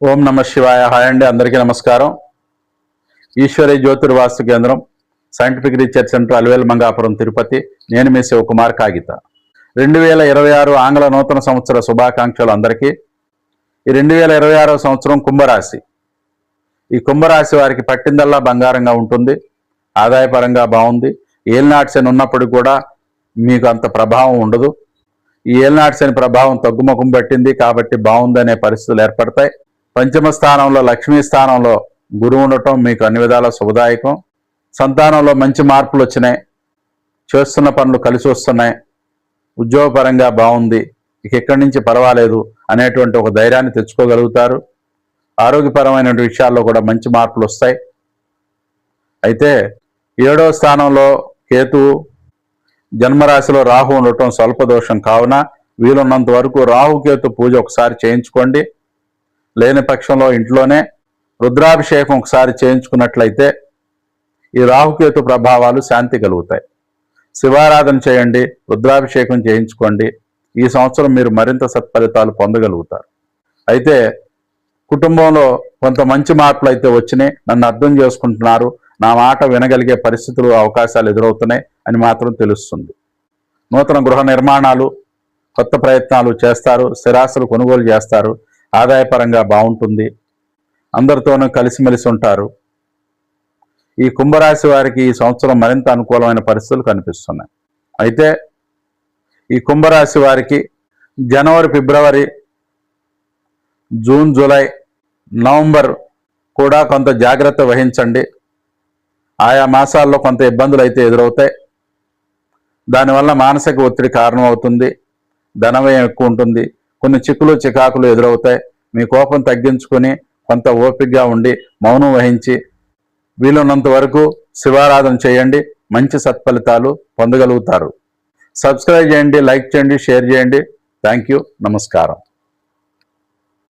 ఓం నమ శివాయ. హాయ్ అండి అందరికీ నమస్కారం. Eshwari Jyotirvastu Kendram scientific research centre Alivelu Mangapuram Tirupati. నేను మీ శివకుమార్ కాగిత. రెండు వేల ఇరవై ఆరు ఆంగ్ల నూతన సంవత్సర శుభాకాంక్షలు అందరికీ. ఈ రెండు వేల ఇరవై ఆరో సంవత్సరం కుంభరాశి. ఈ కుంభరాశి వారికి పట్టిందల్లా బంగారంగా ఉంటుంది ఆదాయపరంగా బాగుంది. ఏలినాటి శని కూడా మీకు అంత ప్రభావం ఉండదు. ఈ ఏలినాటి శని ప్రభావం తగ్గుముఖం పట్టింది కాబట్టి బాగుందనే పరిస్థితులు ఏర్పడతాయి. పంచమ స్థానంలో లక్ష్మీ స్థానంలో గురువు ఉండటం మీకు అన్ని విధాల శుభదాయకం. సంతానంలో మంచి మార్పులు వచ్చినాయి. చేస్తున్న పనులు కలిసి వస్తున్నాయి. ఉద్యోగపరంగా బాగుంది. ఇక ఎక్కడి నుంచి పర్వాలేదు అనేటువంటి ఒక ధైర్యాన్ని తెచ్చుకోగలుగుతారు. ఆరోగ్యపరమైన విషయాల్లో కూడా మంచి మార్పులు వస్తాయి. అయితే ఏడవ స్థానంలో కేతు జన్మరాశిలో రాహు ఉండటం స్వల్ప దోషం కావున వీలున్నంత వరకు రాహుకేతు పూజ ఒకసారి చేయించుకోండి. లేని పక్షంలో ఇంట్లోనే రుద్రాభిషేకం ఒకసారి చేయించుకున్నట్లయితే ఈ రాహుకేతు ప్రభావాలు శాంతి కలుగుతాయి. శివారాధన చేయండి రుద్రాభిషేకం చేయించుకోండి. ఈ సంవత్సరం మీరు మరింత సత్ఫలితాలు పొందగలుగుతారు. అయితే కుటుంబంలో కొంత మంచి మార్పులు అయితే వచ్చినాయి. నన్ను అర్థం చేసుకుంటున్నారు. నా మాట వినగలిగే పరిస్థితులు అవకాశాలు ఎదురవుతున్నాయి అని మాత్రం తెలుస్తుంది. నూతన గృహ నిర్మాణాలు కొత్త ప్రయత్నాలు చేస్తారు. స్థిరాస్తులు కొనుగోలు చేస్తారు. ఆదాయపరంగా బాగుంటుంది. అందరితోనూ కలిసిమెలిసి ఉంటారు. ఈ కుంభరాశి వారికి ఈ సంవత్సరం మరింత అనుకూలమైన పరిస్థితులు కనిపిస్తున్నాయి. అయితే ఈ కుంభరాశి వారికి జనవరి ఫిబ్రవరి జూన్ జూలై నవంబర్ కూడా కొంత జాగ్రత్త వహించండి. ఆయా మాసాల్లో కొంత ఇబ్బందులు అయితే ఎదురవుతాయి. దానివల్ల మానసిక ఒత్తిడి కారణమవుతుంది. ధనవ్యయం ఎక్కువ ఉంటుంది. కొన్ని చిక్కులు చికాకులు ఎదురవుతాయి. మీ కోపం తగ్గించుకొని కొంత ఓపికగా ఉండి మౌనం వహించి వీలున్నంత వరకు శివారాధన చేయండి. మంచి సత్ఫలితాలు పొందగలుగుతారు. సబ్స్క్రైబ్ చేయండి లైక్ చేయండి షేర్ చేయండి. థ్యాంక్ యూ నమస్కారం.